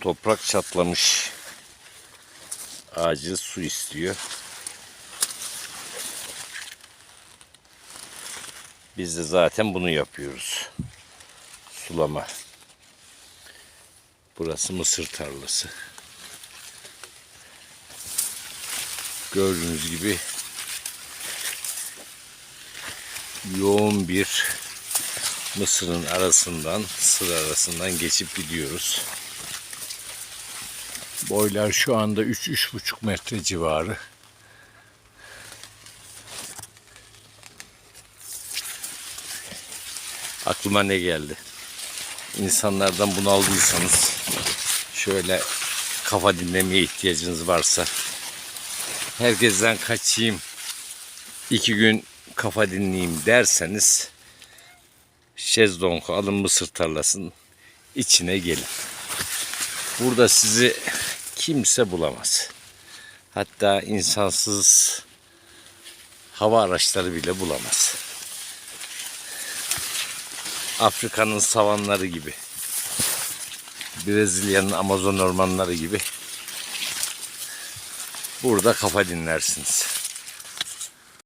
Toprak çatlamış. Ağacı su istiyor. Biz de zaten bunu yapıyoruz. Sulama. Burası mısır tarlası. Gördüğünüz gibi yoğun bir mısırın arasından, sır arasından geçip gidiyoruz. Boylar şu anda 3-3,5 metre civarı. Aklıma ne geldi? İnsanlardan bunaldıysanız şöyle kafa dinlemeye ihtiyacınız varsa herkesten kaçayım iki gün kafa dinleyeyim derseniz şezlong alın mısır tarlasının içine gelin. Burada sizi kimse bulamaz. Hatta insansız hava araçları bile bulamaz. Afrika'nın savanları gibi. Brezilya'nın Amazon ormanları gibi. Burada kafa dinlersiniz.